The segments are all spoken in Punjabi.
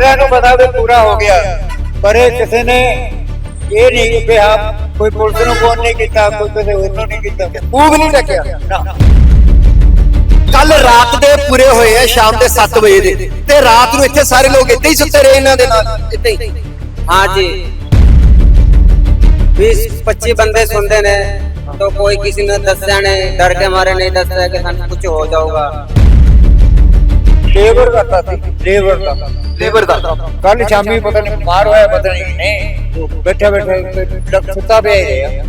ਸਾਰਿਆਂ ਨੂੰ ਪਤਾ ਵੀ ਪੂਰਾ ਹੋ ਗਿਆ ਪਰ ਇਹ ਕਿਸੇ ਨੇ ਇਹ ਨਹੀਂ ਕਿ ਹਾਂ ਕੋਈ ਪੁਲਿਸ ਨੂੰ ਫੋਨ ਨਹੀਂ ਕੀਤਾ ਕੋਈ ਕਿਸੇ ਹੋਰ ਨੂੰ ਨਹੀਂ ਕੀਤਾ ਮੂੰਹ ਵੀ ਨਹੀਂ ਟਕਿਆ ਨਾ ਕੱਲ ਰਾਤ ਦੇ ਪੂਰੇ ਹੋਏ ਆ ਸ਼ਾਮ ਦੇ 7 ਵਜੇ ਦੇ ਤੇ ਰਾਤ ਨੂੰ ਇੱਥੇ ਸਾਰੇ ਲੋਕ ਇੱਥੇ ਹੀ ਸੁੱਤੇ ਰਹੇ ਇਹਨਾਂ ਦੇ ਨਾਲ ਇੱਥੇ ਹੀ हाँ जी बीस पच्चीस बंदे सुनते ने तो कोई किसी ने दसिया नहीं डर के मारे नहीं दसया कि सन कुछ हो जाऊगा ਲੇਬਰ ਕਰਦਾ ਸੀ। ਲੇਬਰ ਦਾ। ਲੇਬਰ ਦਾ। ਕੱਲ ਸ਼ਾਮੀ ਪਤਾ ਨਹੀਂ ਬਿਮਾਰ ਹੋਇਆ ਪਤਾ ਨਹੀਂ ਨਹੀਂ ਬੈਠਾ ਬੈਠਾ ਸੁੱਤਾ ਪਿਆ ਹੀ ਰਿਹਾ।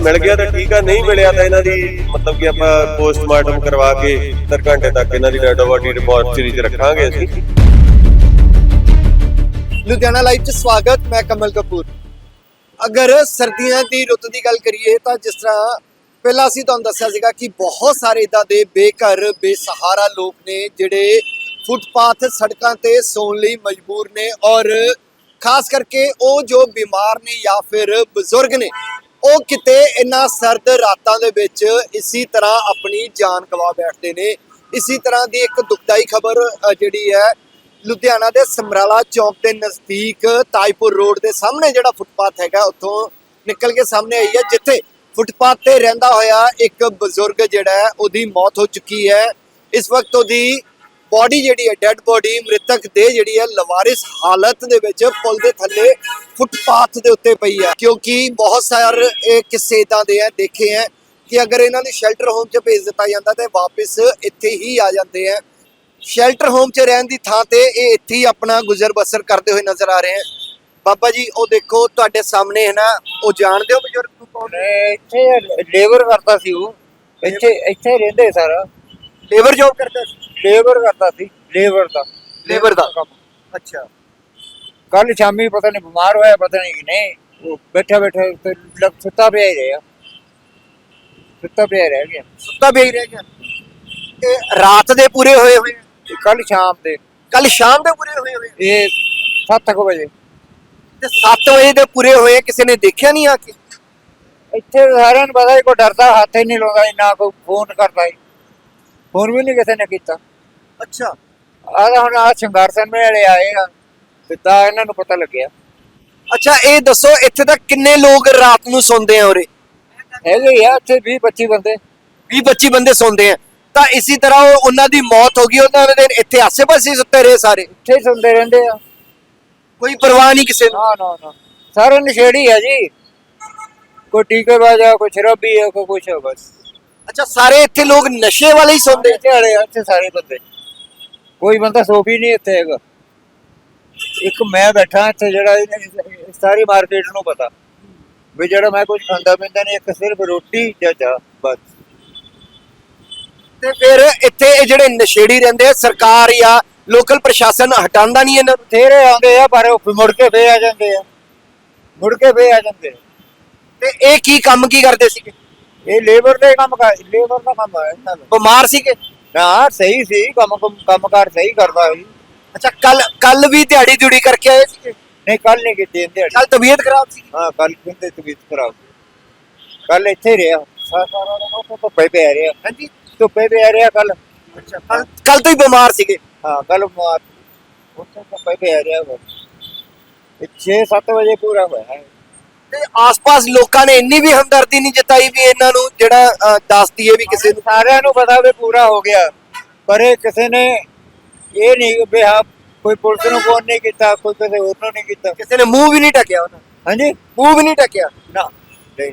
ਮਿਲ ਗਿਆ ਤਾਂ ਠੀਕ ਆ ਨਹੀਂ ਮਿਲਿਆ ਤਾਂ ਇਹਨਾਂ ਦੀ ਮਤਲਬ ਕਿ ਆਪਾਂ ਪੋਸਟਮਾਰਟਮ ਕਰਵਾ ਕੇ 70 ਘੰਟੇ ਤੱਕ ਇਹਨਾਂ ਦੀ ਡੈਡ ਬੋਡੀ ਰਿਪੋਰਟਰੀ 'ਚ ਰੱਖਾਂਗੇ ਅਸੀਂ। ਲੁਧਿਆਣਾ ਲਾਈਵ 'ਚ ਸਵਾਗਤ ਮੈਂ ਕਮਲ ਕਪੂਰ। ਅਗਰ ਸਰਦੀਆਂ ਦੀ ਰੁੱਤ ਦੀ ਗੱਲ ਕਰੀਏ ਤਾਂ ਜਿਸ ਤਰ੍ਹਾਂ ਪਹਿਲਾਂ ਅਸੀਂ ਤੁਹਾਨੂੰ ਦੱਸਿਆ ਸੀਗਾ ਕਿ ਬਹੁਤ ਸਾਰੇ ਇਦਾਂ ਦੇ ਬੇਘਰ, ਬੇਸਹਾਰਾ ਲੋਕ ਨੇ ਜਿਹੜੇ ਫੁੱਟਪਾਥ ਸੜਕਾਂ ਤੇ ਸੌਣ ਲਈ ਮਜਬੂਰ ਨੇ ਔਰ ਖਾਸ ਕਰਕੇ ਉਹ ਜੋ ਬਿਮਾਰ ਨੇ ਜਾਂ ਫਿਰ ਬਜ਼ੁਰਗ ਨੇ, ਉਹ ਕਿਤੇ ਇਨ੍ਹਾਂ ਸਰਦ ਰਾਤਾਂ ਦੇ ਵਿੱਚ ਇਸੇ ਤਰ੍ਹਾਂ ਆਪਣੀ ਜਾਨ ਗਵਾ ਬੈਠਦੇ ਨੇ। ਇਸੇ ਤਰ੍ਹਾਂ ਦੀ ਇੱਕ ਦੁਖਦਾਈ ਖਬਰ ਜਿਹੜੀ ਹੈ, ਲੁਧਿਆਣਾ ਦੇ ਸਮਰਾਲਾ ਚੌਂਕ ਦੇ ਨਜ਼ਦੀਕ ਤਾਜਪੁਰ ਰੋਡ ਦੇ ਸਾਹਮਣੇ ਜਿਹੜਾ ਫੁੱਟਪਾਥ ਹੈਗਾ, ਉੱਥੋਂ ਨਿਕਲ ਕੇ ਸਾਹਮਣੇ ਆਈ ਹੈ, ਜਿੱਥੇ ਫੁੱਟਪਾਥ ਤੇ ਰਹਿੰਦਾ ਹੋਇਆ ਇੱਕ ਬਜ਼ੁਰਗ ਜਿਹੜਾ ਹੈ, ਉਹਦੀ ਮੌਤ ਹੋ ਚੁੱਕੀ ਹੈ। ਇਸ ਵਕਤ ਉਹਦੀ ਬਾਡੀ ਜਿਹੜੀ ਹੈ ਡੈੱਡ ਬਾਡੀ ਮ੍ਰਿਤਕ ਦੇ ਜਿਹੜੀ ਹੈ, ਲਵਾਰਿਸ ਹਾਲਤ ਦੇ ਵਿੱਚ ਪੁਲ ਦੇ ਥੱਲੇ ਫੁੱਟਪਾਥ ਦੇ ਉੱਤੇ ਪਈ ਹੈ। ਕਿਉਂਕਿ ਬਹੁਤ ਸਾਰੇ ਇਹ ਕਿੱਸੇ ਇਦਾਂ ਦੇ ਆ ਦੇਖੇ ਹੈ ਕਿ ਅਗਰ ਇਹਨਾਂ ਨੂੰ ਸ਼ੈਲਟਰ ਹੋਮ 'ਚ ਭੇਜ ਦਿੱਤਾ ਜਾਂਦਾ ਤੇ ਵਾਪਸ ਇੱਥੇ ਹੀ ਆ ਜਾਂਦੇ ਆ ਸ਼ੈਲਟਰ ਹੋਮ 'ਚ ਰਹਿਣ ਦੀ ਥਾਂ ਤੇ ਇਹ ਇੱਥੇ ਹੀ ਆਪਣਾ ਗੁਜ਼ਰ ਬਸਰ ਕਰਦੇ ਹੋਏ ਨਜ਼ਰ ਆ ਰਹੇ ਹਨ ਬਾਬਾ ਜੀ ਉਹ ਦੇਖੋ ਤੁਹਾਡੇ ਸਾਹਮਣੇ ਹੈ ਨਾ ਉਹ ਜਾਣਦੇ ਹੋ ਬਜ਼ੁਰਗ ਨੂੰ ਕੌਣ? ਹੈ ਇੱਥੇ ਲੇਬਰ ਕਰਦਾ ਸੀ ਉਹ। ਇੱਥੇ ਇੱਥੇ ਰਹਿੰਦੇ ਸਾਰਾ। ਲੇਬਰ ਜੌਬ ਕਰਦਾ ਸੀ? ਲੇਬਰ ਕਰਦਾ ਸੀ ਲੇਬਰ ਦਾ। ਲੇਬਰ ਦਾ? ਅੱਛਾ। ਕੱਲ ਸ਼ਾਮੀ ਪਤਾ ਨਹੀਂ ਬਿਮਾਰ ਹੋਇਆ ਪਤਾ ਨਹੀਂ ਨਹੀਂ ਉਹ ਬੈਠਾ ਬੈਠਾ ਉੱਤੇ ਲੱਗ ਸੁੱਤਾ ਪਿਆ ਹੀ ਰਿਹਾ। ਸੁੱਤਾ ਪਿਆ ਰਹਿ ਗਿਆ। ਸੁੱਤਾ ਵੀ ਰਹਿ ਗਿਆ। ਇਹ ਰਾਤ ਦੇ ਪੂਰੇ ਹੋਏ ਹੋਏ ਕੱਲ ਸ਼ਾਮ ਦੇ। ਕੱਲ ਸ਼ਾਮ ਦੇ ਪੂਰੇ ਹੋਏ ਹੋਏ ਇਹ 7:00 ਵਜੇ। ਤੇ 7 ਵਜੇ ਦੇ ਪੂਰੇ ਹੋਏ ਕਿਸੇ ਨੇ ਦੇਖਿਆ ਨਹੀਂ ਆ ਕੇ? ਇੱਥੇ ਸਾਰਿਆਂ ਨੂੰ ਪਤਾ ਹੀ ਕੋਈ ਡਰਦਾ ਹੱਥ ਹੀ ਨਹੀਂ ਲਾਉਂਦਾ ਨਾ ਕੋਈ ਫੋਨ ਕਰਦਾ ਸੀ ਫੋਨ ਵੀ ਨਹੀਂ ਕਿਸੇ ਨੇ ਕੀਤਾ। ਅੱਛਾ। ਆਹ ਹੁਣ ਆ ਸੰਘਰਸ਼ਨ ਵਾਲੇ ਆਏ ਆ ਤਾਂ ਇਹਨਾਂ ਨੂੰ ਪਤਾ ਲੱਗਿਆ। ਅੱਛਾ ਇਹ ਦੱਸੋ ਇੱਥੇ ਤਾਂ ਕਿੰਨੇ ਲੋਕ ਰਾਤ ਨੂੰ ਸੌਂਦੇ ਆ ਉਰੇ? ਹੈਗੇ ਹੀ ਆ ਇੱਥੇ 20 25 ਬੰਦੇ। 20 25 ਬੰਦੇ ਸੌਂਦੇ ਆ। ਤਾਂ ਇਸੇ ਤਰ੍ਹਾਂ ਉਹ ਉਹਨਾਂ ਦੀ ਮੌਤ ਹੋ ਗਈ ਉਹਨਾਂ ਦੇ ਇੱਥੇ ਆਸੇ-ਪਾਸੇ ਹੀ ਸੁੱਤੇ ਰਹੇ ਸਾਰੇ? ਇੱਥੇ ਹੀ ਸੁਣਦੇ ਰਹਿੰਦੇ ਆ। ਕੋਈ ਪਰਵਾਹ ਨਹੀਂ ਕਿਸੇ ਨੂੰ। ਨਾ ਨਾ ਨਾ। ਸਾਰੇ ਨਸ਼ੇੜੀ ਆ ਜੀ। ਕੋਈ ਟੀਕੇ ਬਾਜਾ ਕੋਈ ਸ਼ਰਾਬੀ ਆ ਕੋਈ ਕੁਛ ਆ ਬਸ। ਅੱਛਾ ਸਾਰੇ ਇੱਥੇ ਲੋਕ ਨਸ਼ੇ ਵਾਲੇ ਹੀ ਸੌਂਦੇ? ਇੱਥੇ ਵਾਲੇ ਆ ਇੱਥੇ ਸਾਰੇ ਬੰਦੇ। ਕੋਈ ਬੰਦਾ ਸੋਫੀ ਨਹੀਂ ਇੱਥੇ ਹੈਗਾ। ਇੱਕ ਮੈਂ ਬੈਠਾ ਇੱਥੇ ਜਿਹੜਾ ਇਹਨੇ ਸਾਰੀ ਮਾਰਕੀਟ ਨੂੰ ਪਤਾ। ਵੀ ਜਿਹੜਾ ਮੈਂ ਕੁਝ ਖਾਂਦਾ ਪੀਂਦਾ ਨਹੀਂ ਇੱਕ ਸਿਰਫ ਰੋਟੀ ਜਾਂ ਚਾਹ ਬਸ। ਤੇ ਫਿਰ ਇੱਥੇ ਇਹ ਜਿਹੜੇ ਨਸ਼ੇੜੀ ਰਹਿੰਦੇ ਆ ਸਰਕਾਰ ਜਾਂ ਲੋਕਲ ਪ੍ਰਸ਼ਾਸਨ ਹਟਾਉਂਦਾ ਨਹੀਂ ਇਹਨਾਂ ਨੂੰ। ਤੇਰੇ ਆਉਂਦੇ ਆ ਪਰ ਉਹ ਮੁੜ ਕੇ ਫੇ ਆ ਜਾਂਦੇ ਆ। ਮੁੜ ਕੇ ਫੇ ਆ ਜਾਂਦੇ ਆ। ਤੇ ਇਹ ਕੀ ਕੰਮ ਕੀ ਕਰਦੇ ਸੀਗੇ? ਇਹ ਲੇਬਰ ਦੇ ਕੰਮ ਕਰ ਲੇਬਰ ਦਾ ਕੰਮ ਹੈ ਇਹਨਾਂ ਦਾ। ਬਿਮਾਰ ਸੀਗੇ? ਨਾ ਸਹੀ ਸੀ ਕੰਮ ਕੰਮ ਕਾਰ ਸਹੀ ਕਰਦਾ ਸੀ। ਅੱਛਾ ਕੱਲ ਕੱਲ ਵੀ ਦਿਹਾੜੀ ਦਿਹੜੀ ਕਰਕੇ ਆਏ ਸੀਗੇ? ਨਹੀਂ ਕੱਲ ਨਹੀਂ ਕੀਤੀ ਇਹਦੇ ਕੱਲ ਤਬੀਅਤ ਖਰਾਬ ਸੀ ਹਾਂ ਕੱਲ ਕਿੰਦੇ ਤਬੀਅਤ ਖਰਾਬ ਕੱਲ ਇੱਥੇ ਹੀ ਰਿਹਾ। ਸਾਰਾ ਸਾਰਾ ਦਿਨ ਉੱਥੇ ਧੁੱਪੇ ਪਿਆ ਰਿਹਾ। ਹਾਂਜੀ। ਧੁੱਪੇ ਪਿਆ ਰਿਹਾ ਕੱਲ। ਅੱਛਾ ਕੱਲ ਤੋਂ ਹੀ ਬਿਮਾਰ ਸੀਗੇ? ਹਾਂ ਕੱਲ ਮਾਰ ਉੱਥੇ ਧੁੱਪੇ ਪਿਆ ਰਿਹਾ ਬਸ 6-7 ਵਜੇ ਪੂਰਾ ਹੋਇਆ ਹੈ। ਤੇ ਆਸ-ਪਾਸ ਲੋਕਾਂ ਨੇ ਇੰਨੀ ਵੀ ਹਮਦਰਦੀ ਨਹੀਂ ਜਤਾਈ ਵੀ ਇਹਨਾਂ ਨੂੰ ਜਿਹੜਾ ਦੱਸ ਦਈਏ ਵੀ ਕਿਸੇ ਨੂੰ। ਸਾਰਿਆਂ ਨੂੰ ਪਤਾ ਵੀ ਪੂਰਾ ਹੋ ਗਿਆ। ਪਰ ਇਹ ਕਿਸੇ ਨੇ ਇਹ ਨਹੀਂ ਵੀ ਹਾਂ ਕੋਈ ਪੁਲਿਸ ਨੂੰ ਫੋਨ ਨਹੀਂ ਕੀਤਾ ਕੋਈ ਕਿਸੇ ਹੋਰ ਨੂੰ ਨਹੀਂ ਕੀਤਾ। ਕਿਸੇ ਨੇ ਮੂੰਹ ਵੀ ਨਹੀਂ ਟਕਿਆ ਉਹਨਾਂ ਹਾਂਜੀ? ਮੂੰਹ ਵੀ ਨਹੀਂ ਟਕਿਆ ਨਾ ਨਹੀਂ।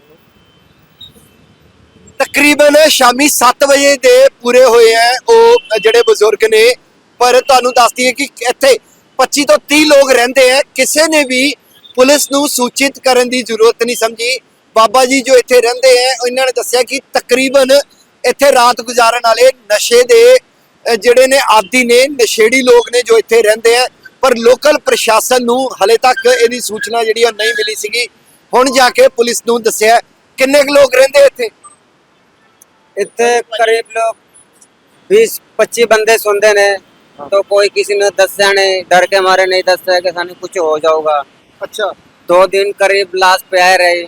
ਤਕਰੀਬਨ ਸ਼ਾਮੀ 7 ਵਜੇ ਦੇ ਪੂਰੇ ਹੋਏ ਆ ਉਹ ਜਿਹੜੇ ਬਜ਼ੁਰਗ ਨੇ ਪਰ ਤੁਹਾਨੂੰ ਦੱਸਦੀ ਹੈ ਕਿ ਇੱਥੇ 25 ਤੋਂ 30 ਲੋਕ ਰਹਿੰਦੇ ਆ। ਕਿਸੇ ਨੇ ਵੀ ਪੁਲਿਸ ਨੂੰ ਸੂਚਿਤ ਕਰਨ ਦੀ ਜ਼ਰੂਰਤ ਨਹੀਂ ਸਮਝੀ। ਬਾਬਾ ਜੀ ਜੋ ਇੱਥੇ ਰਹਿੰਦੇ ਆ, ਇਹਨਾਂ ਨੇ ਦੱਸਿਆ ਕਿ ਤਕਰੀਬਨ ਇੱਥੇ ਰਾਤ ਗੁਜ਼ਾਰਨ ਵਾਲੇ ਨਸ਼ੇ ਦੇ ਜਿਹੜੇ ਨੇ ਆਦੀ ਨੇ, ਨਸ਼ੇੜੀ ਲੋਕ ਨੇ ਜੋ ਇੱਥੇ ਰਹਿੰਦੇ ਆ। ਪਰ ਲੋਕਲ ਪ੍ਰਸ਼ਾਸਨ ਨੂੰ ਹਲੇ ਤੱਕ ਇਹਦੀ ਸੂਚਨਾ ਜਿਹੜੀ ਉਹ ਨਹੀਂ ਮਿਲੀ ਸੀਗੀ। ਹੁਣ ਜਾ ਕੇ ਪੁਲਿਸ ਨੂੰ ਦੱਸਿਆ, ਕਿੰਨੇ ਕੁ ਲੋਕ ਰਹਿੰਦੇ ਇੱਥੇ? ਇੱਥੇ ਕਰੀਬ ਲੋਕ 20 25 ਬੰਦੇ ਸੁਣਦੇ ਨੇ। तो कोई किसी ने दसिया नहीं डर के मारे नहीं दसया कि सन कुछ हो जाऊगा ਅੱਛਾ दो दिन करीब लाश पे आए रहे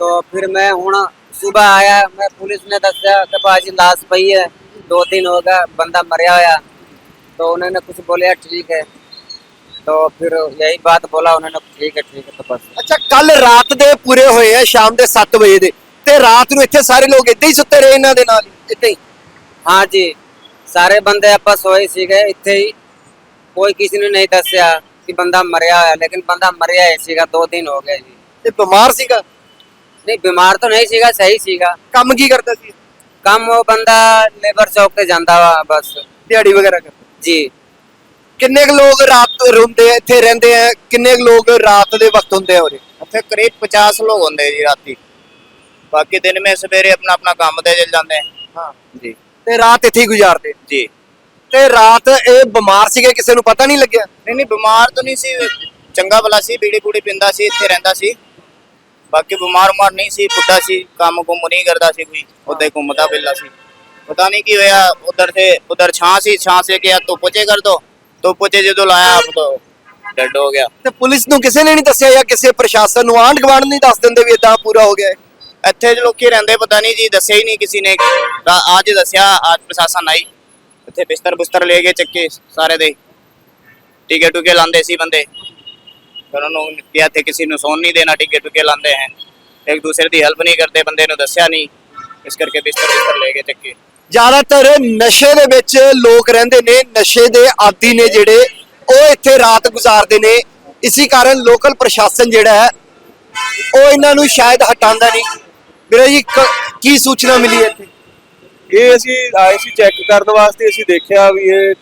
तो फिर मैं हूँ सुबह आया मैं पुलिस ने दसिया कि भाजी लाश पई है दो दिन हो गया बंदा मरिया होया तो उन्होंने कुछ बोले यार ठीक है तो फिर यही बात बोला उन्होंने ठीक है ठीक है तो बस ਅੱਛਾ ਕੱਲ ਰਾਤ ਦੇ ਪੂਰੇ ਹੋਏ ਆ ਸ਼ਾਮ ਦੇ 7 ਵਜੇ ਦੇ ਤੇ ਰਾਤ ਨੂੰ ਇੱਥੇ ਸਾਰੇ ਲੋਕ ਇੱਦਾਂ ਹੀ ਸੁੱਤੇ ਰਹੇ ਇਹਨਾਂ ਦੇ ਨਾਲ ਇੱਦਾਂ ਹੀ हाँ जी ਸਾਰੇ ਬੰਦੇ ਆਪਾਂ ਸੋਏ ਸੀਗੇ ਇੱਥੇ ਹੀ। ਕੋਈ ਕਿਸੇ ਨੂੰ ਨਹੀਂ ਦੱਸਿਆ ਕਿ ਬੰਦਾ ਮਰਿਆ ਹੋਇਆ ਲੇਕਿਨ ਬੰਦਾ ਮਰਿਆ ਹੀ ਸੀਗਾ 2 ਦਿਨ ਹੋ ਗਏ ਜੀ। ਤੇ ਬਿਮਾਰ ਸੀਗਾ? ਨਹੀਂ ਬਿਮਾਰ ਤਾਂ ਨਹੀਂ ਸੀਗਾ ਸਹੀ ਸੀਗਾ। ਕੰਮ ਕੀ ਕਰਦਾ ਸੀ? ਕੰਮ ਉਹ ਬੰਦਾ ਲੇਬਰ ਚੌਕ ਤੇ ਜਾਂਦਾ ਵਾ ਬਸ। ਦਿਹਾੜੀ ਵਗੈਰਾ ਕਰਦਾ? ਜੀ। ਕਿੰਨੇ ਕੁ ਲੋਕ ਰਾਤ ਰੁੰਦੇ ਇੱਥੇ ਰਹਿੰਦੇ ਆ? ਕਿੰਨੇ ਕੁ ਲੋਕ ਰਾਤ ਦੇ ਵਕਤ ਹੁੰਦੇ ਆ ਉਰੇ? ਕਰੀਬ 50 ਲੋਕ ਹੁੰਦੇ ਜੀ ਰਾਤੀ। ਬਾਕੀ ਦਿਨ ਮੇ ਸਵੇਰੇ ਆਪਣਾ ਆਪਣਾ ਕੰਮ ਤੇ ਚਲ ਜਾਂਦੇ ਹਾਂ। ਜੀ। ਤੇ ਰਾਤ ਇੱਥੇ ਹੀ ਗੁਜ਼ਾਰਦੇ। ਜੀ। ਤੇ ਰਾਤ ਇਹ ਬਿਮਾਰ ਸੀਗੇ ਕਿਸੇ ਨੂੰ ਪਤਾ ਨਹੀਂ ਲੱਗਿਆ? ਨਹੀਂ ਨਹੀਂ ਬਿਮਾਰ ਤਾਂ ਨਹੀਂ ਸੀ। ਚੰਗਾ ਭਲਾ ਸੀ ਬੀੜੀ ਬੂੜੀ ਪਿੰਦਾ ਸੀ ਇੱਥੇ ਰਹਿੰਦਾ ਸੀ। ਬਾਕੀ ਬਿਮਾਰ ਮਾਰ ਨਹੀਂ ਸੀ ਬੁੱਢਾ ਸੀ ਕੰਮ ਕੁੰਮ ਨਹੀਂ ਕਰਦਾ ਸੀ ਕੋਈ। ਉਦਾਂ ਹੀ ਘੁੰਮਦਾ ਫਿਰਦਾ ਸੀ। ਪਤਾ ਨਹੀਂ ਕੀ ਹੋਇਆ ਉਧਰ ਤੇ ਉਧਰ ਛਾਂ ਸੀ ਛਾਂ ਸੇ ਗਿਆ ਤੋ ਪੁੱਛੇ ਕਰ ਦੋ। ਤੋ ਪੁੱਛੇ ਜਦੋਂ ਲਾਇਆ ਆਪ ਤੋ ਡੱਡ ਹੋ ਗਿਆ। ਤੇ ਪੁਲਿਸ ਨੂੰ ਕਿਸੇ ਨੇ ਨਹੀਂ ਦੱਸਿਆ ਜਾਂ ਕਿਸੇ ਪ੍ਰਸ਼ਾਸਨ ਨੂੰ ਆਂਢ ਗਵਾਂਢ ਨਹੀਂ ਦੱਸ ਦਿੰਦੇ ਵੀ ਇਦਾਂ ਪੂਰਾ ਹੋ ਗਿਆ ਇੱਥੇ ਜੋ ਲੋਕੀ ਰਹਿੰਦੇ, ਪਤਾ ਨਹੀਂ ਜੀ, ਦੱਸਿਆ ਹੀ ਨਹੀਂ ਕਿਸੇ ਨੇ। ਤਾਂ ਅੱਜ ਦੱਸਿਆ ਅੱਜ ਪ੍ਰਸ਼ਾਸਨ ਆਈ। ਇੱਥੇ ਬਿਸਤਰ ਬੁਸਤਰ ਲੈ ਕੇ ਚੱਕੇ ਸਾਰੇ ਦੇ। ਟਿਕੇ ਟੁਕੇ ਲਾਉਂਦੇ ਸੀ ਬੰਦੇ। ਫਿਰ ਉਹਨੂੰ ਕਿਹਾ ਤੇ ਕਿਸੇ ਨੂੰ ਸੌਣ ਨਹੀਂ ਦੇਣਾ ਟਿਕੇ ਟੁਕੇ ਲਾਉਂਦੇ ਹਨ ਇੱਕ ਦੂਸਰੇ ਦੀ ਹੈਲਪ ਨਹੀਂ ਕਰਦੇ, ਬੰਦੇ ਨੂੰ ਦੱਸਿਆ ਨਹੀਂ। ਇਸ ਕਰਕੇ ਬਿਸਤਰ ਬੁਸਤਰ ਲੈ ਗਏ ਚੱਕੇ। ਜ਼ਿਆਦਾਤਰ ਨਸ਼ੇ ਦੇ ਵਿੱਚ ਲੋਕ ਰਹਿੰਦੇ ਨੇ, ਨਸ਼ੇ ਦੇ ਆਦੀ ਨੇ ਜਿਹੜੇ, ਉਹ ਇੱਥੇ ਰਾਤ ਗੁਜ਼ਾਰਦੇ ਨੇ। ਇਸੇ ਕਾਰਨ ਲੋਕਲ ਪ੍ਰਸ਼ਾਸਨ ਜਿਹੜਾ ਹੈ, ਉਹ ਇਹਨਾਂ ਨੂੰ ਸ਼ਾਇਦ ਹਟਾਉਂਦਾ ਨਹੀਂ। ਵੀਰੇ ਜੀ ਕ- ਕੀ ਸੂਚਨਾ ਮਿਲੀ ਹੈ ਇੱਥੇ? ਇਹ ਅਸੀਂ ਆਏ ਸੀ ਚੈੱਕ ਕਰਨ ਵਾਸਤੇ ਅਸੀਂ ਦੇਖਿਆ ਵੀ ਇਹ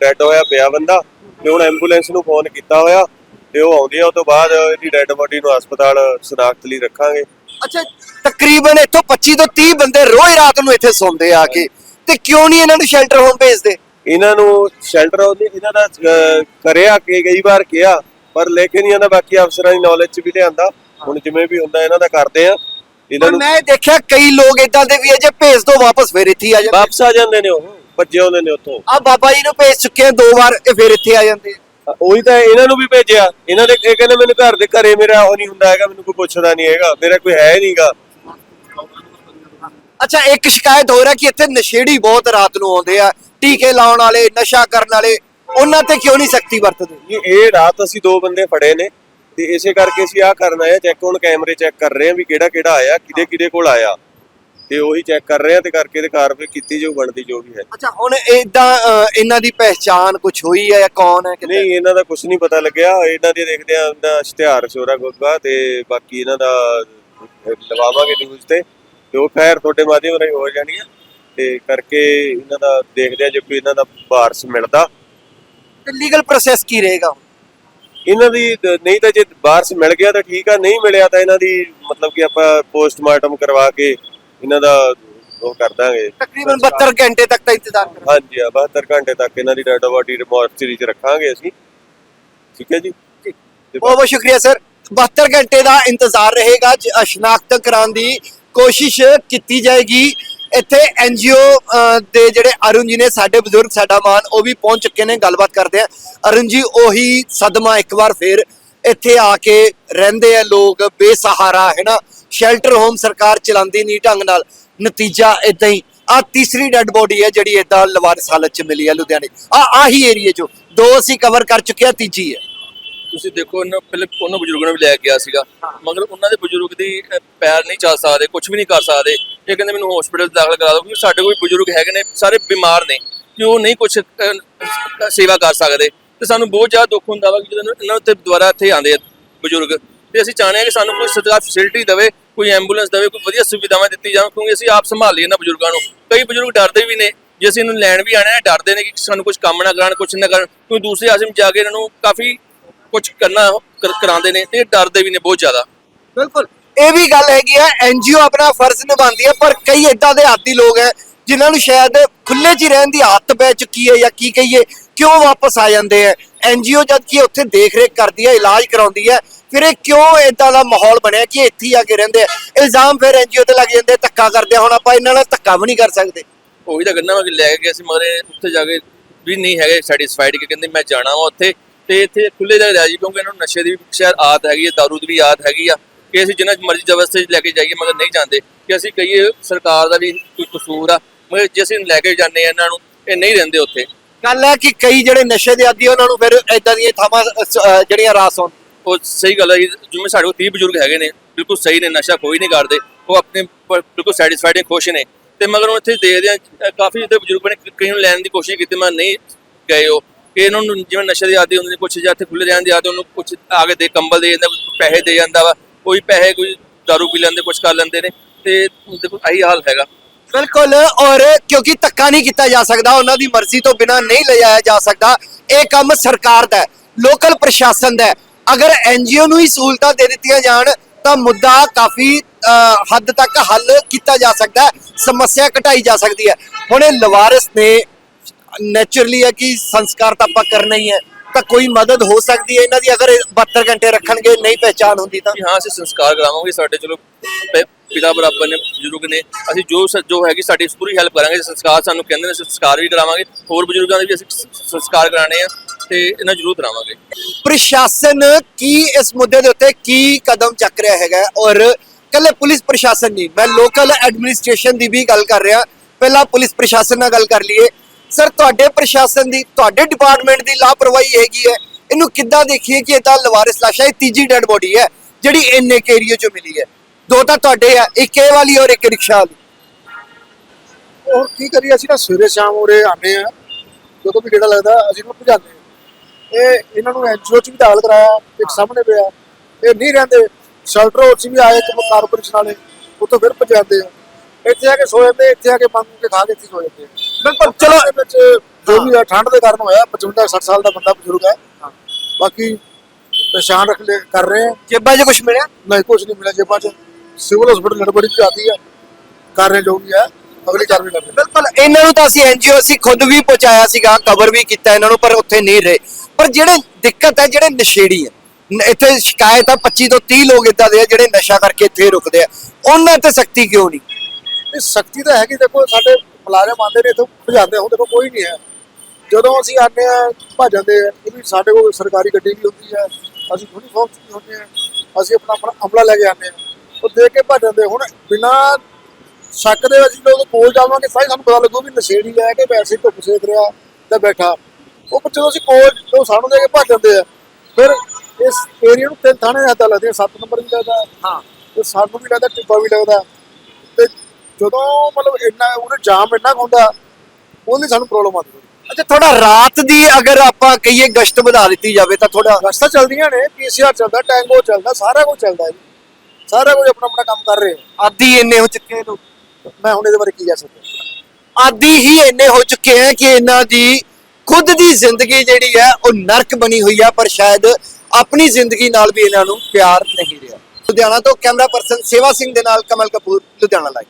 ਡੈੱਡ ਹੋਇਆ ਪਿਆ ਬੰਦਾ ਤੇ ਹੁਣ ਐਂਬੂਲੈਂਸ ਨੂੰ ਫੋਨ ਕੀਤਾ ਹੋਇਆ ਤੇ ਉਹ ਆਉਂਦੀ ਆ ਉਸ ਤੋਂ ਬਾਅਦ ਇਹਦੀ ਡੈੱਡ ਬੋਡੀ ਨੂੰ ਹਸਪਤਾਲ ਸ਼ਨਾਖਤ ਲਈ ਰੱਖਾਂਗੇ। ਅੱਛਾ ਤਕਰੀਬਨ ਇੱਥੋਂ 25 ਤੋਂ 30 ਬੰਦੇ ਰੋਜ਼ ਰਾਤ ਨੂੰ ਇੱਥੇ ਸੌਂਦੇ ਆ ਕੇ। ਤੇ ਕਿਉਂ ਨਹੀਂ ਇਹਨਾਂ ਨੂੰ ਸ਼ੈਲਟਰ ਹੋਮ ਭੇਜਦੇ? ਇਹਨਾਂ ਨੂੰ ਸ਼ੈਲਟਰ ਉਹਨੇ ਇਹਨਾਂ ਦਾ ਅਹ, ਕਰਿਆ ਕਿ ਕਈ ਵਾਰ ਕਿਹਾ ਪਰ ਲੇਕਿਨ ਇਹਨਾਂ ਦਾ ਬਾਕੀ ਅਫਸਰਾਂ ਦੀ ਨੌਲੇਜ ਚ ਵੀ ਲਿਆਂਦਾ। ਹੁਣ ਜਿਵੇਂ ਵੀ ਹੁੰਦਾ ਇਹਨਾਂ ਦਾ ਕਰਦੇ ਆ। ਇਹਨਾਂ ਪਰ ਨੂੰ ਮੈਂ ਦੇਖਿਆ ਕਈ ਲੋਕ ਇਦਾਂ ਦੇ ਵੀ ਜੇ ਭੇਜ ਦੋ ਵਾਪਸ ਫਿਰ ਇੱਥੇ ਹੀ ਆ ਜਾਂਦੇ। ਵਾਪਸ ਆ ਜਾਂਦੇ ਨੇ ਉਹ ਭੱਜੇ ਆਉਂਦੇ ਨੇ ਉੱਥੋਂ। ਆ ਬਾਬਾ ਜੀ ਨੂੰ ਭੇਜ ਚੁੱਕੇ ਆ ਦੋ ਵਾਰ ਇਹ ਫਿਰ ਇੱਥੇ ਆ ਜਾਂਦੇ ਆ। ਉਹੀ ਤਾਂ ਇਹਨਾਂ ਨੂੰ ਵੀ ਭੇਜਿਆ। ਇਹਨਾਂ ਦੇ ਇਹ ਕਹਿੰਦੇ ਮੈਨੂੰ ਘਰ ਦੇ ਘਰੇ ਮੇਰਾ ਉਹ ਨਹੀਂ ਹੁੰਦਾ ਹੈਗਾ ਮੈਨੂੰ ਕੋਈ ਪੁੱਛਦਾ ਨਹੀਂ ਹੈਗਾ ਮੇਰਾ ਕੋਈ ਹੈ ਨਹੀਂਗਾ। ਅੱਛਾ ਇੱਕ ਸ਼ਿਕਾਇਤ ਹੋ ਰਿਹਾ ਕਿ ਇੱਥੇ ਨਸ਼ੇੜੀ ਬਹੁਤ ਰਾਤ ਨੂੰ ਆਉਂਦੇ ਆ ਟੀਕੇ ਲਾਉਣ ਵਾਲੇ ਨਸ਼ਾ ਕਰਨ ਵਾਲੇ ਉਹਨਾਂ ਤੇ ਕਿਉਂ ਨਹੀਂ ਸਖਤੀ ਵਰਤਦੇ? ਇਹ ਇਹ ਰਾਤ ਅਸੀਂ ਦੋ ਬੰਦੇ ਫੜੇ ਨੇ ਤੇ ਇਸੇ ਕਰਕੇ ਅਸੀਂ ਆਹ ਕਰਨ ਆਏ ਚੈੱਕ ਹੁਣ ਕੈਮਰੇ ਚੈੱਕ ਕਰ ਰਹੇ ਆ ਵੀ ਕਿਹੜਾ ਕਿਹੜਾ ਆਇਆ ਕਿਹਦੇ ਕਿਹਦੇ ਕੋਲ ਆਇਆ। ਤੇ ਉਹੀ ਚੈੱਕ ਕਰ ਰਹੇ ਆ ਤੇ ਕਰਕੇ ਤੇ ਕਾਰਵਾਈ ਕੀਤੀ ਜੋ ਬਣਦੀ ਜੋ ਵੀ ਹੈ। ਅੱਛਾ ਹੁਣ ਇਦਾਂ ਇਹਨਾਂ ਦੀ ਪਹਿਚਾਨ ਕੁਝ ਹੋਈ ਹੈ ਜਾਂ ਕੌਣ ਹੈ ਕਿਤੇ? ਨਹੀਂ ਇਹਨਾਂ ਦਾ ਕੁਝ ਨਹੀਂ ਪਤਾ ਲੱਗਿਆ। ਇਹਨਾਂ ਦੇ ਦੇਖਦੇ ਆ ਇਹਨਾਂ ਇਸ਼ਤਿਹਾਰ ਸ਼ੋਰਾ ਗੁੱਗਾ ਤੇ ਬਾਕੀ ਇਹਨਾਂ ਦਾ ਲਵਾਵਾਂਗੇ ਨਿਊਜ਼ ਤੇ। ਤੇ ਉਹ ਖੈਰ ਤੁਹਾਡੇ ਮਾਧਿਅਮ ਰਾਹੀਂ ਹੋ ਜਾਣੀਆਂ ਤੇ ਕਰਕੇ ਇਹਨਾਂ ਦਾ ਦੇਖਦੇ ਆ ਜੇ ਕੋਈ ਇਹਨਾਂ ਦਾ ਵਾਰਸ ਮਿਲਦਾ। ਤੇ ਲੀਗਲ ਪ੍ਰੋਸੈਸ ਕੀ ਰਹੇਗਾ ਇਹਨਾਂ ਦੀ ਨਹੀਂ ਤਾਂ ਜੇ ਵਾਰਸ ਮਿਲ ਗਿਆ ਤਾਂ ਠੀਕ ਆ ਨਹੀਂ ਮਿਲਿਆ ਤਾਂ ਇਹਨਾਂ ਦੀ ਮਤਲਬ ਕਿ ਆਪਾਂ ਪੋਸਟਮਾਰਟਮ ਕਰਵਾ ਕੇ ਇਹਨਾਂ ਦਾ ਉਹ ਕਰ ਦਾਂਗੇ। ਤਕਰੀਬਨ 72 ਘੰਟੇ ਤੱਕ ਦਾ ਇੰਤਜ਼ਾਰ ਕਰਨਾ ਹਾਂਜੀ ਆ 72 ਘੰਟੇ ਤੱਕ ਇਹਨਾਂ ਦੀ ਡੈਡ ਬੋਡੀ ਰਿਮੋਰਚਰੀ ਚ ਰੱਖਾਂਗੇ ਅਸੀਂ। ਠੀਕ ਹੈ ਜੀ? ਬਹੁਤ ਬਹੁਤ ਸ਼ੁਕਰੀਆ ਸਰ। 72 ਘੰਟੇ ਦਾ ਇੰਤਜ਼ਾਰ ਰਹੇਗਾ ਜ- ਸ਼ਨਾਖਤ ਕਰਾਉਣ ਦੀ ਕੋਸ਼ਿਸ਼ ਕੀਤੀ ਜਾਏਗੀ। ਇੱਥੇ ਐਨਜੀਓ ਦੇ ਜਿਹੜੇ ਅਰੁਣ ਜੀ ਨੇ ਸਾਡੇ ਬਜ਼ੁਰਗ ਸਾਡਾ ਮਾਨ ਉਹ ਵੀ ਪਹੁੰਚ ਚੁੱਕੇ ਨੇ ਗੱਲਬਾਤ ਕਰਦੇ ਆ। ਅਰੁਣ ਜੀ ਉਹੀ ਸਦਮਾ ਇੱਕ ਵਾਰ ਫੇਰ ਇੱਥੇ ਆ ਕੇ ਰਹਿੰਦੇ ਆ ਲੋਕ ਬੇਸਹਾਰਾ ਹੈ ਨਾ ਸ਼ੈਲਟਰ ਹੋਮ ਸਰਕਾਰ ਚਲਾਉਂਦੀ ਨਹੀਂ ਢੰਗ ਨਾਲ। ਨਤੀਜਾ ਇਦਾਂ ਹੀ। ਆ ਤੀਸਰੀ ਡੈੱਡ ਬੋਡੀ ਹੈ ਜਿਹੜੀ ਇਦਾਂ ਲਵਾਰਸ ਹਾਲਤ ਚ ਮਿਲੀ ਹੈ ਲੁਧਿਆਣੇ। ਆ ਆਹੀ ਏਰੀਏ ਚੋਂ। ਦੋ ਅਸੀਂ ਕਵਰ ਕਰ ਚੁੱਕੇ ਆ ਤੀਜੀ ਹੈ। ਤੁਸੀਂ ਦੇਖੋ ਉਹਨਾਂ ਪਹਿਲੇ ਉਹਨਾਂ ਬਜ਼ੁਰਗਾਂ ਨੂੰ ਵੀ ਲੈ ਕੇ ਗਿਆ ਸੀਗਾ। ਮਗਰ ਉਹਨਾਂ ਦੇ ਬਜ਼ੁਰਗ ਦੀ ਪੈਰ ਨਹੀਂ ਚੱਲ ਸਕਦੇ ਕੁਝ ਵੀ ਨਹੀਂ ਕਰ ਸਕਦੇ। ਇਹ ਕਹਿੰਦੇ ਮੈਨੂੰ ਹਸਪੀਟਲ ਦਾਖਲ ਕਰਾ ਦਿਓ ਕਿਉਂਕਿ ਸਾਡੇ ਕੋਲ ਬਜ਼ੁਰਗ ਹੈਗੇ ਨੇ, ਸਾਰੇ ਬਿਮਾਰ ਨੇ, ਕਿ ਉਹ ਨਹੀਂ ਕੁਝ ਸੇਵਾ ਕਰ ਸਕਦੇ। ਤੇ ਸਾਨੂੰ ਬਹੁਤ ਜ਼ਿਆਦਾ ਦੁੱਖ ਹੁੰਦਾ ਵਾ ਕਿ ਜਦੋਂ ਇਹਨਾਂ ਉੱਤੇ ਦੁਬਾਰਾ ਇੱਥੇ ਆਉਂਦੇ ਆ ਬਜ਼ੁਰਗ। ਤੇ ਅਸੀਂ ਚਾਹੁੰਦੇ ਹਾਂ ਕਿ ਸਾਨੂੰ ਕੋਈ ਸਰਕਾਰ ਫੈਸਿਲਿਟੀ ਦੇਵੇ, ਕੋਈ ਐਂਬੂਲੈਂਸ ਦੇਵੇ, ਕੋਈ ਵਧੀਆ ਸੁਵਿਧਾਵਾਂ ਦਿੱਤੀ ਜਾਣ, ਕਿਉਂਕਿ ਅਸੀਂ ਆਪ ਸੰਭਾਲ ਲਈਏ ਇਹਨਾਂ ਬਜ਼ੁਰਗਾਂ ਨੂੰ। ਕਈ ਬਜ਼ੁਰਗ ਡਰਦੇ ਵੀ ਨੇ, ਜੇ ਅਸੀਂ ਇਹਨੂੰ ਲੈਣ ਵੀ ਆਣਾ ਹੈ, ਡਰਦੇ ਨੇ ਕਿ ਸਾਨੂੰ ਕੁਝ ਕੰਮ ਨਾ ਕਰਾਉਣ ਕੁਝ ਨਾ ਕਰਨ ਕੋਈ ਦੂਸਰੇ ਆਸ਼ਰਮ ਜਾ ਕੇ ਇਹਨਾਂ ਨੂੰ ਕਾਫੀ ਕੁਝ ਕਰਨਾ ਕਰਾਉਂਦੇ ਨੇ, ਤੇ ਡਰਦੇ ਵੀ ਨੇ ਬਹੁਤ ਜ਼ਿਆਦਾ। ਬਿਲਕੁਲ। ਇਹ ਵੀ ਗੱਲ ਹੈਗੀ ਆ ਐਨਜੀਓ ਆਪਣਾ ਫਰਜ਼ ਨਿਭਾਉਂਦੀ ਹੈ ਪਰ ਕਈ ਇਦਾਂ ਦੇ ਆਦੀ ਲੋਕ ਹੈ ਜਿਨ੍ਹਾਂ ਨੂੰ ਸ਼ਾਇਦ ਖੁੱਲੇ 'ਚ ਹੀ ਰਹਿਣ ਦੀ ਆਦਤ ਪੈ ਚੁੱਕੀ ਹੈ ਜਾਂ ਕੀ ਕਹੀਏ, ਕਿਉਂ ਵਾਪਸ ਆ ਜਾਂਦੇ ਆ ਐਨਜੀਓ ਜਦ ਕਿ ਉੱਥੇ ਦੇਖ ਰੇਖ ਕਰਦੀ ਹੈ ਇਲਾਜ ਕਰਾਉਂਦੀ ਹੈ ਫਿਰ ਇਹ ਕਿਉਂ ਇਦਾਂ ਦਾ ਮਾਹੌਲ ਬਣਿਆ ਕਿ ਇੱਥੇ ਹੀ ਆ ਕੇ ਰਹਿੰਦੇ ਆ ਇਲਜ਼ਾਮ ਫਿਰ ਐਨਜੀਓ ਤੇ ਲੱਗ ਜਾਂਦੇ, ਧੱਕਾ ਕਰਦੇ ਆ। ਹੁਣ ਆਪਾਂ ਇਹਨਾਂ ਨਾਲ ਧੱਕਾ ਵੀ ਨਹੀਂ ਕਰ ਸਕਦੇ। ਉਹੀ ਤਾਂ ਕਹਿੰਦਾ ਮੈਂ ਲੈ ਕੇ ਗਿਆ ਸੀ, ਮਗਰ ਉੱਥੇ ਜਾ ਕੇ ਵੀ ਨਹੀਂ ਹੈਗੇ ਸੈਟੀਸਫਾਈਡ ਕਿ ਕਹਿੰਦੇ ਮੈਂ ਜਾਣਾ ਵਾ ਉੱਥੇ, ਤੇ ਇੱਥੇ ਖੁੱਲੇ ਜਾ ਰਹਿ ਜੀ ਕਿਉਂਕਿ ਇਹਨਾਂ ਨੂੰ ਨਸ਼ੇ ਦੀ ਵੀ ਸ਼ਾਇਦ ਆਦਤ ਹੈਗੀ ਹੈ ਦਾਰੂ ਦੀ ਵੀ ਆਦਤ ਹੈਗੀ ਆ। ਕਿ ਅਸੀਂ ਜਿੰਨਾ ਮਰਜ਼ੀ ਜ਼ਬਰਦਸਤੀ ਲੈ ਕੇ ਜਾਈਏ ਮਗਰ ਨਹੀਂ ਜਾਂਦੇ। ਕਿ ਅਸੀਂ ਕਹੀਏ ਸਰਕਾਰ ਦਾ ਵੀ ਕੋਈ ਕਸੂਰ ਆ ਮਗਰ ਜੇ ਅਸੀਂ ਲੈ ਕੇ ਜਾਂਦੇ ਆ ਇਹਨਾਂ ਨੂੰ ਇਹ ਨਹੀਂ ਰਹਿੰਦੇ ਉੱਥੇ। ਗੱਲ ਹੈ ਕਿ ਕਈ ਜਿਹੜੇ ਨਸ਼ੇ ਦੇ ਆਦੀ ਉਹਨਾਂ ਨੂੰ ਫਿਰ ਇਦਾਂ ਦੀਆਂ ਥਾਵਾਂ ਜਿਹੜੀਆਂ ਰਾਸ ਹੋਣ। ਉਹ ਸਹੀ ਗੱਲ ਹੈ ਜਿਵੇਂ ਸਾਡੇ ਕੋਲ 30 ਬਜ਼ੁਰਗ ਹੈਗੇ ਨੇ ਬਿਲਕੁਲ ਸਹੀ ਨੇ ਨਸ਼ਾ ਕੋਈ ਨਹੀਂ ਕਰਦੇ। ਉਹ ਆਪਣੇ ਬਿਲਕੁਲ ਸੈਟੀਸਫਾਈਡ ਨੇ ਖੁਸ਼ ਨੇ। ਤੇ ਮਗਰ ਉਹ ਇੱਥੇ ਦੇਖਦੇ ਆ ਕਾਫੀ ਜਿਹਦੇ ਬਜ਼ੁਰਗ ਨੇ ਕਈ ਨੂੰ ਲੈਣ ਦੀ ਕੋਸ਼ਿਸ਼ ਕੀਤੀ ਮੈਂ ਨਹੀਂ ਗਏ ਉਹ। ਕਿ ਇਹਨਾਂ ਨੂੰ ਜਿਵੇਂ ਨਸ਼ੇ ਦੇ ਆਦੀ ਹੁੰਦੇ ਨੇ ਕੁਛ ਜਾਂ ਇੱਥੇ ਖੁੱਲੇ ਰਹਿਣ ਦੇ ਆਦੀ ਉਹਨੂੰ ਕੁਛ ਆਗੇ ਦੇ ਕੰਬਲ ਦੇ ਜਾਂਦਾ ਪੈਸੇ ਦੇ ਜਾਂਦਾ ਵਾ। ਕੋਈ ਪੈਸੇ, ਕੋਈ ਦਾਰੂ ਪੀ ਲੈਂਦੇ, ਕੁਛ ਕਰ ਲੈਂਦੇ ਨੇ। ਤੇ ਦੇਖੋ ਆਹੀ ਹਾਲ ਹੈਗਾ। ਬਿਲਕੁਲ, ਔਰ ਕਿਉਂਕਿ ਧੱਕਾ ਨਹੀਂ ਕੀਤਾ ਜਾ ਸਕਦਾ, ਉਹਨਾਂ ਦੀ ਮਰਜ਼ੀ ਤੋਂ ਬਿਨਾ ਨਹੀਂ ਲਿਜਾਇਆ ਜਾ ਸਕਦਾ। ਇਹ ਕੰਮ ਸਰਕਾਰ ਦਾ ਲੋਕਲ ਪ੍ਰਸ਼ਾਸਨ ਦਾ ਅਗਰ ਐਨਜੀਓ ਨੂੰ ਹੀ ਸਹੂਲਤਾਂ ਦੇ ਦਿੱਤੀਆਂ ਜਾਣ, ਤਾਂ ਮੁੱਦਾ ਕਾਫੀ ਹੱਦ ਤੱਕ ਹੱਲ ਕੀਤਾ ਜਾ ਸਕਦਾ ਸਮੱਸਿਆ ਘਟਾਈ ਜਾ ਸਕਦੀ ਹੈ। ਹੁਣ ਇਹ ਲਵਾਰਸ ਨੇ, ਨੇਚਰਲੀ ਹੈ ਕਿ ਸੰਸਕਾਰ ਤਾਂ ਆਪਾਂ ਕਰਨਾ ਹੀ ਹੈ। ਤਾਂ ਕੋਈ ਮਦਦ ਹੋ ਸਕਦੀ ਹੈ? ਇਹਨਾਂ ਦੀ ਅਗਰ ਇਹ 72 ਘੰਟੇ ਰੱਖਣਗੇ ਨਹੀਂ ਪਹਿਚਾਨ ਹੁੰਦੀ ਤਾਂ? ਹਾਂ ਅਸੀਂ ਸੰਸਕਾਰ ਕਰਾਵਾਂਗੇ ਸਾਡੇ ਚਲੋ ਪਿਤਾ ਬਰਾਬਰ ਨੇ ਬਜ਼ੁਰਗ ਨੇ ਅਸੀਂ ਜੋ ਜੋ ਹੈਗੀ ਸਾਡੀ ਪੂਰੀ ਹੈਲਪ ਕਰਾਂਗੇ ਸੰਸਕਾਰ ਸਾਨੂੰ ਕਹਿੰਦੇ ਨੇ ਸੰਸਕਾਰ ਵੀ ਕਰਾਵਾਂਗੇ ਹੋਰ ਬਜ਼ੁਰਗਾਂ ਦੇ ਵੀ ਅਸੀਂ ਸੰਸਕਾਰ ਕਰਾਣੇ ਆ ਤੇ ਇਹਨਾਂ ਜ਼ਰੂਰ ਕਰਾਵਾਂਗੇ। ਪ੍ਰਸ਼ਾਸਨ ਕੀ ਇਸ ਮੁੱਦੇ ਦੇ ਉੱਤੇ ਕੀ ਕਦਮ ਚੱਕ ਰਿਹਾ ਹੈਗਾ? ਔਰ ਕੱਲੇ ਪੁਲਿਸ ਪ੍ਰਸ਼ਾਸਨ ਨਹੀਂ ਮੈਂ ਲੋਕਲ ਐਡਮਿਨਿਸਟ੍ਰੇਸ਼ਨ ਦੀ ਵੀ ਗੱਲ ਕਰ ਰਿਹਾ। ਪਹਿਲਾਂ ਪੁਲਿਸ ਪ੍ਰਸ਼ਾਸਨ ਨਾਲ ਗੱਲ ਕਰ ਲਈਏ। ਸਰ, ਤੁਹਾਡੇ ਪ੍ਰਸ਼ਾਸਨ ਦੀ, ਤੁਹਾਡੇ ਡਿਪਾਰਟਮੈਂਟ ਦੀ ਲਾਪਰਵਾਹੀ ਹੈਗੀ ਹੈ। ਇਹਨੂੰ ਕਿੱਦਾਂ ਦੇਖੀਏ ਕਿ ਇਹ ਤਾਂ ਲਵਾਰਿਸ ਲਾਸ਼ਾ ਇਹ ਤੀਜੀ ਡੈਡ ਬੋਡੀ ਹੈ, ਜਿਹੜੀ ਇੰਨੇ ਕੇ ਚੋਂ ਮਿਲੀ ਹੈ। ਦੋ ਤਾਂ ਤੁਹਾਡੇ ਆ, ਇੱਕ ਇਹ ਵਾਲੀ ਔਰ ਇੱਕ ਰਿਕਸ਼ਾ ਵਾਲੀ। ਹੋਰ ਕੀ ਕਰੀਏ, ਅਸੀਂ ਤਾਂ ਸਵੇਰੇ ਸ਼ਾਮ ਉਰੇ ਆਨੇ ਆ ਜਦੋਂ ਵੀ ਗੇੜਾ ਲੱਗਦਾ, ਅਸੀਂ ਨੂੰ ਭਜਾਉਂਦੇ ਇਹ ਇਹਨਾਂ ਨੂੰ ਐਨਜੀਓ ਚ ਵੀ ਦਾਖਲ ਕਰਾਇਆ, ਇੱਕ ਸਾਹਮਣੇ ਪਿਆ। ਇਹ ਨਹੀਂ ਰਹਿੰਦੇ ਸ਼ੈਲਟਰ ਹਾਊਸ 'ਚ ਵੀ ਆਏ, ਇੱਕ ਕਾਰਪੋਰੇਸ਼ਨ ਵਾਲੇ, ਉੱਥੋਂ ਫਿਰ ਭਜਾਉਂਦੇ ਆ। ਇੱਥੇ ਆ ਕੇ ਸੋ ਜਾਂਦੇ, ਇੱਥੇ ਆ ਕੇ ਮੰਗ ਕੇ ਖਾ ਕੇ ਇੱਥੇ ਸੋ ਜਾਂਦੇ ਆ। ਬਿਲਕੁਲ ਚਲੋ। ਇਹਦੇ ਵਿੱਚ ਜੋ ਵੀ ਆ ਠੰਡ ਦੇ ਕਾਰਨ ਹੋਇਆ 55 60 ਸਾਲ ਦਾ ਬੰਦਾ ਬਜ਼ੁਰਗ ਹੈ। ਬਾਕੀ ਪਛਾਣ ਰੱਖ ਲੈ ਕਰ ਰਹੇ ਆ ਜੇਬਾਂ 'ਚ ਕੁਝ ਮਿਲਿਆ? ਨਹੀਂ ਕੁਝ ਨਹੀਂ ਮਿਲਿਆ ਜੇਬਾਂ 'ਚ। ਸਿਵਲ ਹਸਪੀਟਲ ਲੜਬੜੀ ਚ ਆਦੀ ਹੈ। ਕਰ ਰਹੇ ਜੋ ਵੀ ਹੈ ਅਗਲੀ ਕਾਰਵਾਈ ਕਰ ਰਹੇ। ਬਿਲਕੁਲ ਇਹਨਾਂ ਨੂੰ ਤਾਂ ਅਸੀਂ ਐਨਜੀਓ ਅਸੀਂ ਖੁਦ ਵੀ ਪਹੁੰਚਾਇਆ ਸੀਗਾ ਕਵਰ ਵੀ ਕੀਤਾ ਇਹਨਾਂ ਨੂੰ ਪਰ ਉੱਥੇ ਨਹੀਂ ਰਹੇ। ਪਰ ਜਿਹੜੇ ਦਿੱਕਤ ਹੈ ਜਿਹੜੇ ਨਸ਼ੇੜੀ ਹੈ ਇੱਥੇ ਸ਼ਿਕਾਇਤ ਆ 25 ਤੋਂ 30 ਲੋਕ ਇਦਾਂ ਦੇ ਆ ਜਿਹੜੇ ਨਸ਼ਾ ਕਰਕੇ ਇੱਥੇ ਰੁਕਦੇ ਆ। ਉਹਨਾਂ ਤੇ ਸਖਤੀ ਕਿਉਂ ਨਹੀਂ? ਇਹ ਸਖਤੀ ਤਾਂ ਹੈਗੀ ਦੇਖੋ ਸਾਡੇ ਮੁਲਾਜ਼ਮ ਆਉਂਦੇ ਨੇ ਇੱਥੋਂ ਭਜਾਉਂਦੇ ਹੁਣ ਦੇਖੋ ਕੋਈ ਨਹੀਂ ਹੈ। ਜਦੋਂ ਅਸੀਂ ਆਉਂਦੇ ਆ ਭੱਜ ਜਾਂਦੇ ਆ। ਇਹ ਵੀ ਸਾਡੇ ਕੋਲ ਸਰਕਾਰੀ ਗੱਡੀ ਵੀ ਹੁੰਦੀ ਹੈ। ਅਸੀਂ ਯੂਨੀਫਾਰਮ ਵੀ ਹੁੰਦੇ ਆ ਅਸੀਂ ਆਪਣਾ ਆਪਣਾ ਅਮਲਾ ਲੈ ਕੇ ਆਉਂਦੇ ਆ ਉਹ ਦੇਖ ਕੇ ਭੱਜ ਜਾਂਦੇ ਹੁਣ ਬਿਨਾ ਸ਼ੱਕ ਦੇ ਅਸੀਂ ਲੋਕ ਕੋਲ ਜਾਵਾਂਗੇ ਹੀ ਸਾਨੂੰ ਪਤਾ ਲੱਗੂ ਵੀ ਨਸ਼ੇੜੀ ਲੈ ਕੇ ਵੈਸੇ ਹੀ ਧੁੱਪ ਸੇਕ ਰਿਹਾ ਤੇ ਬੈਠਾ। ਉਹ ਜਦੋਂ ਅਸੀਂ ਕੋਲ ਤੋਂ ਸਾਨੂੰ ਦੇ ਕੇ ਭੱਜ ਜਾਂਦੇ ਆ ਫਿਰ ਇਸ ਏਰੀਆ ਨੂੰ ਤਿੰਨ ਥਾਣੇ ਹੱਥਾਂ ਲੱਗਦੀਆਂ। 7 ਨੰਬਰ ਵੀ ਲੱਗਦਾ। ਹਾਂ। ਤੇ ਸਾਨੂੰ ਵੀ ਲੱਗਦਾ ਟਿੱਪਾ ਵੀ ਲੱਗਦਾ। ਜਦੋਂ ਮਤਲਬ ਇੰਨਾ ਉਹਨੇ ਜਾਮ ਇੰਨਾ ਕੁ ਹੁੰਦਾ ਉਹਦੀ ਸਾਨੂੰ ਪ੍ਰੋਬਲਮ ਆਉਂਦੀ ਹੈ। ਅੱਛਾ ਥੋੜਾ ਰਾਤ ਦੀ ਅਗਰ ਆਪਾਂ ਕਹੀਏ ਗਸ਼ਤ ਵਧਾ ਦਿੱਤੀ ਜਾਵੇ ਤਾਂ ਥੋੜਾ ਰਸਤਾ ਚੱਲਦੀਆਂ ਨੇ ਪੀਸੀਆਰ ਚੱਲਦਾ ਟੈਂਗੋ ਚੱਲਦਾ ਸਾਰਾ ਕੁਝ ਚੱਲਦਾ ਹੈ। ਜੀ ਸਾਰਾ ਕੁਝ ਆਪਣਾ ਆਪਣਾ ਕੰਮ ਕਰ ਰਹੇ ਆ। ਆਦੀ ਇੰਨੇ ਹੋ ਚੁੱਕੇ ਨੇ ਲੋਕ। ਮੈਂ ਹੁਣ ਇਹਦੇ ਬਾਰੇ ਕੀ ਕਹਿ ਸਕਦਾ? ਆਦੀ ਹੀ ਇੰਨੇ ਹੋ ਚੁੱਕੇ ਹੈ ਕਿ ਇਹਨਾਂ ਦੀ ਖੁਦ ਦੀ ਜ਼ਿੰਦਗੀ ਜਿਹੜੀ ਹੈ ਉਹ ਨਰਕ ਬਣੀ ਹੋਈ ਹੈ ਪਰ ਸ਼ਾਇਦ ਆਪਣੀ ਜ਼ਿੰਦਗੀ ਨਾਲ ਵੀ ਇਹਨਾਂ ਨੂੰ ਪਿਆਰ ਨਹੀਂ ਰਿਹਾ। ਲੁਧਿਆਣਾ ਤੋਂ ਕੈਮਰਾ ਪਰਸਨ ਸੇਵਾ ਸਿੰਘ ਦੇ ਨਾਲ ਕਮਲ ਕਪੂਰ ਲੁਧਿਆਣਾ ਲਾਈਵ